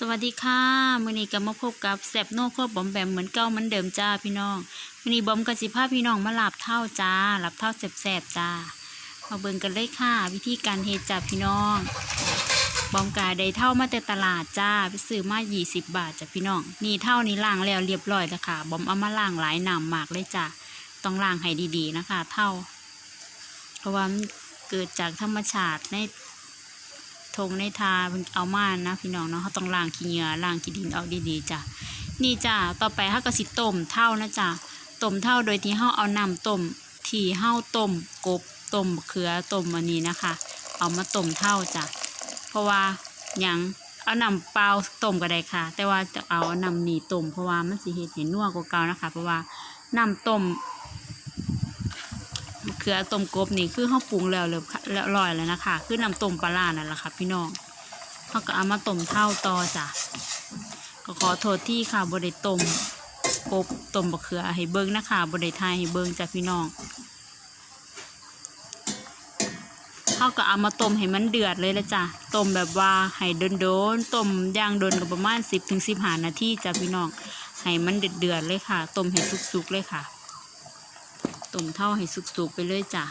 สวัสดีค่ะมื้อนี้ก็มาพบกับแซบโน่ครัวบอมแบมเหมือนเก่าเหมือนเดิมจ้าพี่น้องมื้อนี้บอมกับสิพาพพี่น้องมาหลับเท่าจ้าหลับเท่าแสบๆจ้ามาเบิ่งกันเลยค่ะ วิธีการเฮ็ดจ้าพี่น้อง บอมกาได้เท่ามาแต่ตลาดจ้าไปซื้อมา 20 บาทจ้าพี่น้อง นี่เท่านี้ล้างแล้วเรียบร้อยแล้วค่ะ บอมเอามาล้างหลายน้ำมากเลยจ้าต้องล้างให้ดีๆนะคะ เท่า เพราะว่ามันเกิดจากธรรมชาติใน ทงในทาเพิ่นเอามานะพี่น้องเนาะเขาต้องล้างขี้เหงื่อล้างขี้ดินออกดีๆจ้ะนี่จ้ะต่อไปเขาก็สิต้มเท่านะจ้ะต้มเท่าโดยที่เขาเอาน้ำต้มที่เขาต้มกบต้มเขือต้มอันนี้นะคะ เอามาต้มเท่าจ้ะเพราะว่าหยังเอาน้ำเปล่าต้มก็ได้ค่ะ แต่ว่าจะเอาน้ำนี่ต้มเพราะว่ามันสิเฮ็ดให้นัวกว่าเก่านะคะ เพราะว่าน้ำต้ม เขือต้มกบนี่คือเขาปรุงแล้วเรียบร้อยแล้วนะคะ คือน้ำต้มปลาร้านั่นแหละค่ะ พี่น้องเขาก็เอามาต้มเท่าต่อจ้ะก็ขอโทษที่ค่ะบไดต้มกบต้มบะเขือให้เบิ้งนะคะบไดทยให้เบิ้งจ้ะพี่น้องเขาก็เอามาต้มให้มันเดือดเลยละจ้ะต้มแบบว่าให้โดนๆต้มย่างโดนกับประมาณสิบถึงสิบห้านาทีจ้ะพี่น้องให้มันเดือดๆเลยค่ะต้มให้สุกๆเลยค่ะ ต้มเท่าให้สุกๆไปเลยจ้ะ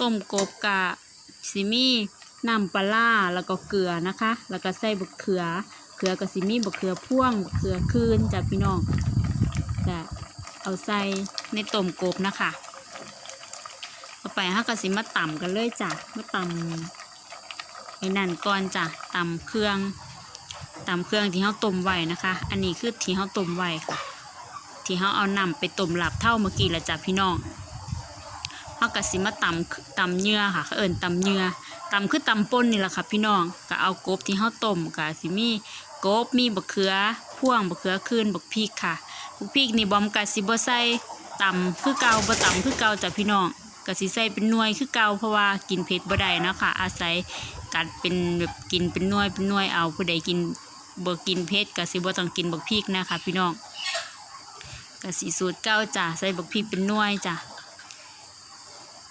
ต้มกบกะซิมีน้ำปลาแล้วก็เกลือนะคะ แล้วก็ใส่บักเขือ เขือกับซิมีบักเขือพ่วงบักเขือคืนจ้ะพี่น้องจะเอาใส่ในต้มกบนะคะต่อไปฮะก็สิมาต่ำกันเลยจ้ะมาต่ำไอ้นั่นก่อนจ้ะต่ำเครื่องต่ำเครื่องที่เขาต้มไว้นะคะ อันนี้คือที่เขาต้มไว้ค่ะ ที่เขาเอานำไปต้มหลับเท่าเมื่อกี้ละจ้ะพี่น้องเขากะสิมาตำตำเนื้อค่ะเขาเอิญตำเนื้อ ตำคือตำป่นนี่แหละค่ะพี่น้องก็เอากบที่เขาต้มกะสิมีกบมีบักเขือพ่วงบักเขือคืนบักพริกค่ะบักพริกนี่บอมกะสิบ่ใส่ตำคือเก่าบ่ตำคือเก่าจ้ะพี่น้องกะสิใส่เป็นหน่วยคือเก่าเพราะว่ากินเผ็ดบ่ได้นะคะอาศัยกัดเป็นแบบกินเป็นหน่วยเป็นหน่วยเอาผู้ใดกินบ่กินเผ็ดกะสิบ่ต้องกินบักพริกนะคะพี่น้องกะสิสูตรเก่าจ้ะใส่บักพริกเป็นหน่วยจ้ะ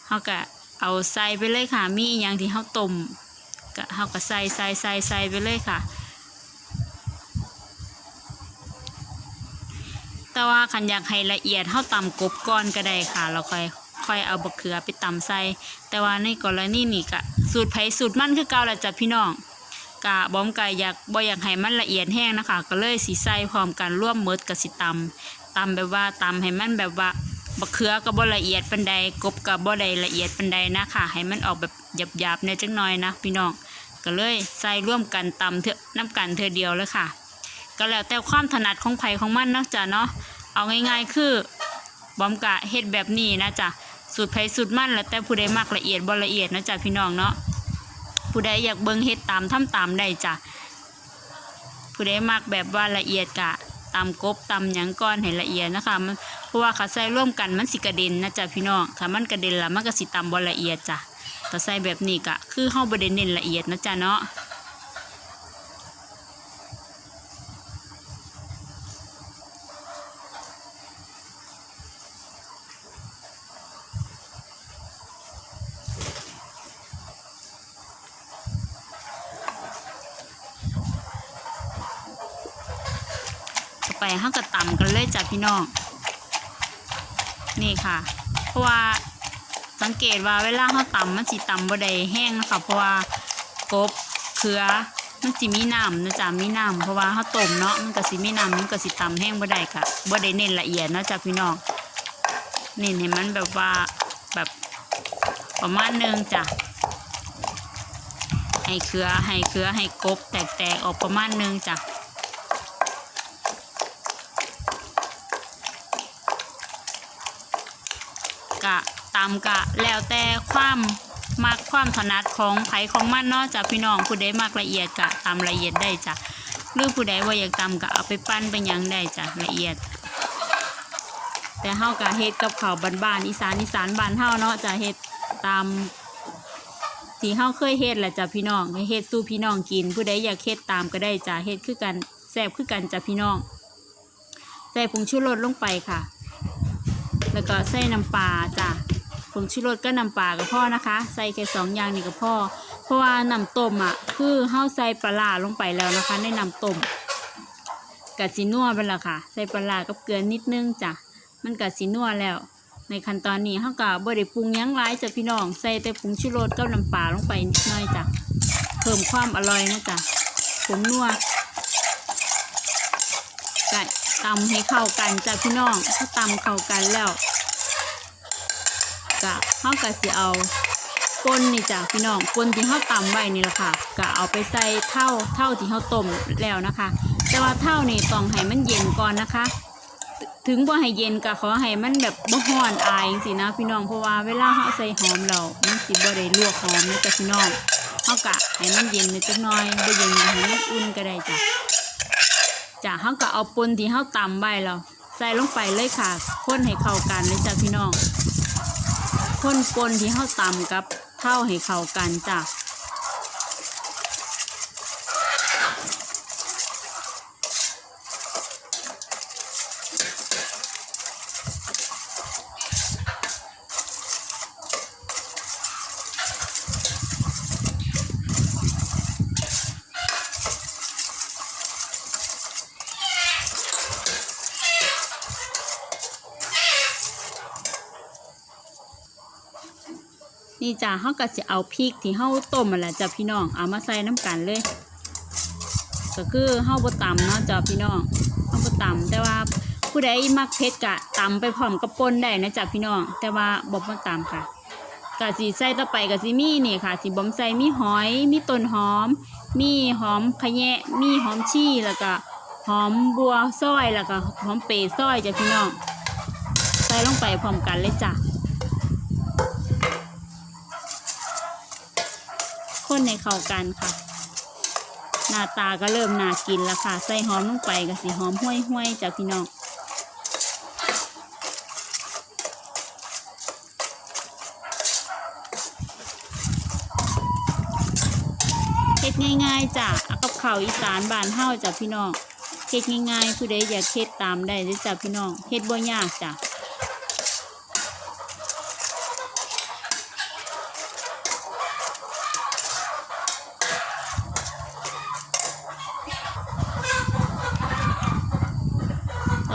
เขาก็ เอาใส่ไปเลยค่ะ มีอย่างที่เขาต้มก็เขาก็ใส่ใส่ใส่ใส่ไปเลยค่ะ แต่ว่าขันอยากให้ละเอียดเขาตำกบก้อนก็ได้ค่ะเราค่อยค่อยเอาบักเขือไปตำใส่ แต่ว่าในกรณีนี้ก็สูตรไผสูตรมันคือเก่าละจ้ะพี่น้องกะบอมกะอยากบ่อยากให้มันละเอียดแห้งนะคะ ก็เลยสีใส่พร้อมกันร่วมเมดกับสิตำตำแบบว่าตำให้มันแบบว่า บักเขือก็บ่ละเอียดปันใดกบก็บ่ได้ละเอียดปันใดนะค่ะ ให้มันออกแบบหยาบๆในอยจักหน่อยนะพี่น้องก็เลยใส่ร่วมกันตำเถอะน้ำกันเธอเดียวเลยค่ะ ก็แล้วแต่ความถนัดของไผของมันนะจ้ะเนาะเอาง่ายๆคือบอมกะเฮ็ดแบบนี้นะจ้ะสูตรไผสูตรมันแล้วแต่ผู้ใดมักละเอียดบ่ละเอียดนะจ้ะพี่น้องเนาะผู้ใดอยากเบิ่งเฮ็ดตามทำตามได้จ้ะผู้ใดมักแบบว่าละเอียดกะ ตำกบตำหยังก้อนให้ละเอียดนะคะมันเพราะว่าเขาใส่ร่วมกันมันสิกระเด็นนะจ๊ะพี่น้องถ้ามันกระเด็นละมันก็สิตำบอละเอียดจ้ะแต่ใส่แบบนี้ก็คือเฮาบ่ได้เน้นละเอียดนะจ๊ะเนาะ ไปเฮาก็ตำกันเลยจ้ะพี่น้อง นี่ค่ะ เพราะว่าสังเกตว่าเวลาเขาตำมันสิตำบ่ได้แห้งนะคะเพราะว่ากบเขือมันสิมีน้ำนะจ๊ะมีน้ำเพราะว่าเขาต้มเนาะมันก็สิมีน้ำมันก็สิตำแห้งบ่ได้ค่ะบ่ได้เน้นละเอียดนะจ๊ะพี่น้องเน้นให้มันแบบว่าแบบประมาณหนึงจ้ะให้เขือให้เขือให้กบแตกๆออกประมาณหนึงจ้ะ กะตามกะ แล้วแต่ความมักความถนัดของไผของมันเนาะจ้ะพี่น้องผู้ใดมักละเอียดกะตามละเอียดได้จ้ะหรือผู้ใดว่าอยากตำกะเอาไปปั้นไปยังได้จ้ะละเอียด แต่เฮากะเฮ็ดกับข้าวบ้านๆอีสานอีสานบ้านเฮาเนาะจะเฮ็ดตามที่เฮาเคยเฮ็ดแหละจ้ะพี่น้องเฮ็ดสู่พี่น้องกิน ผู้ใดอยากเฮ็ดตามก็ได้จ้ะเฮ็ดคือกันแซ่บคือกันจ้ะพี่น้องใส่ผงชูรสลงไปค่ะ แล้วก็ใส่น้ำปลาจ้ะผงชูรสก็น้ำปลาก็พอนะคะ ใส่แค่สองอย่างนี่ก็พอเพราะว่าน้ำต้มอะ คือเฮาใส่ปลาร้าลงไปแล้วนะคะ ในน้ำต้มกะสินัวไปล้วค่ะ ใส่ปลาร้ากับเกลือนิดนึงจ้ะ มันกะสินัวแล้ว ในขั้นตอนนี้เฮาก็บ่ได้ปรุงยั้งหลายจ้ะพี่น้อง ใส่แต่ผงชูรสกับน้ำปลาลงไปนิดหน่อยจ้ะ เพิ่มความอร่อยนะจ้ะผงนัว ตำให้เข้ากันจ้ะพี่น้องถ้าตำเข้ากันแล้วกะเฮาก็สิเอาป่นนี่จ้ะพี่น้องป่นที่เฮาตำไว้นี่แหละค่ะก็เอาไปใส่เท่าเท่าที่เฮาต้มแล้วนะคะ แต่ว่าเท่านี่ต้องให้มันเย็นก่อนนะคะ ถึงบ่ให้เย็นก็ขอให้มันแบบบ่ฮ้อนอายจังซี่นะพี่น้องเพราะว่าเวลาเฮาใส่หอมแล้วมันสิบ่ได้ลวกหอมนะจ้ะพี่น้องเฮากะให้มันเย็นนิดจักหน่อยบ่เย็นให้มันอุ่นก็ได้จ้ะ จ้ะเฮาก็เอาปนที่เฮาตำไว้แล้วใส่ลงไปเลยค่ะ คนให้เข้ากันเลยจ้ะพี่น้องคนปนที่เฮาตำกับเท่าให้เข้ากันจ้ะ นี่จ้ะเฮาก็สิเอาพริกที่เฮาต้มมาแหละจ้ะพี่น้องเอามาใส่น้ำกันเลย ก็คือเฮาบ่ตำเนาะจ้ะพี่น้องเฮาบ่ตำแต่ว่าผู้ใดมักเผ็ดกะตำไปพร้อมกับป่นได้นะจ้ะพี่น้อง แต่ว่าบ่บ่ตำค่ะก็สิใส่ต่อไปก็สิมีนี่ค่ะที่บ่มใส่มีหอย มีต้นหอม มีหอมขะแยะมีหอมชี่แล้วก็หอมบัวซอยแล้วก็หอมเปรย์ซอยจ้ะพี่น้อง ใส่ลงไปพร้อมกันเลยจ้ะ คนในเข้ากันค่ะ หน้าตาก็เริ่มน่ากินแล้วค่ะ ใส่หอมลงไปก็สีหอมห้วยห้วยๆจากพี่น้องเฮ็ดง่ายๆจ้ะเอากับข้าวอีสานบ้านเฮาจ้ะพี่น้องเฮ็ดง่ายๆผู้ใดอยากเฮ็ดตามได้เลยจ้ะพี่น้องเฮ็ดบ่ยากจ้ะ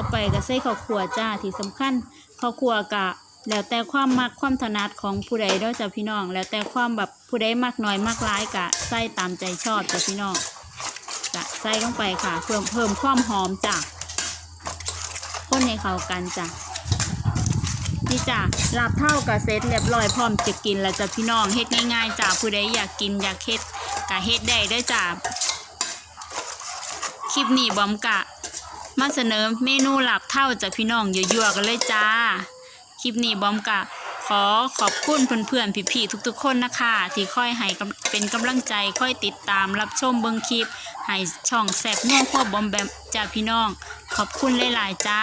ต่อไป ก็ใส่ข้าวคั่วจ้าที่สำคัญข้าวคั่วกะแล้วแต่ความมักความถนัดของผู้ใดเด้วยจ้ะพี่น้อง แล้วแต่ความแบบผู้ใดมักน้อยมักร้ายกะใส่ตามใจชอบจ้ะพี่น้องกะใส่ลงไปค่ะ เพิ่มเพิ่มความหอมจ้ะคนให้เข้ากันจ้ะนี่จ้ะลาบเท่ากับเซตเรียบร้อยพร้อมจะกินแล้วจ้ะพี่น้องเฮ็ดง่ายๆจ้ะผู้ใดอยากกินอยากเฮ็ดกะเฮ็ดได้ด้วยจ้ะคลิปนี้บอมกะ มาเสนอเมนูหลับเท่าจากพี่น้องยั่วๆกันเลยจ้า คลิปนี้บอมกะขอขอบคุณเพื่อนๆพี่ๆทุกๆ คนนะคะ ที่ค่อยให้เป็นกำลังใจค่อยติดตามรับชมเบิงคลิปให้ช่องแสบง่วงควบบอมแบมจ้าพี่น้อง ขอบคุณหลายๆจ้า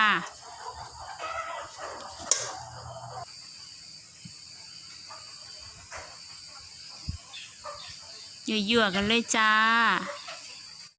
ยั่วๆกันเลยจ้า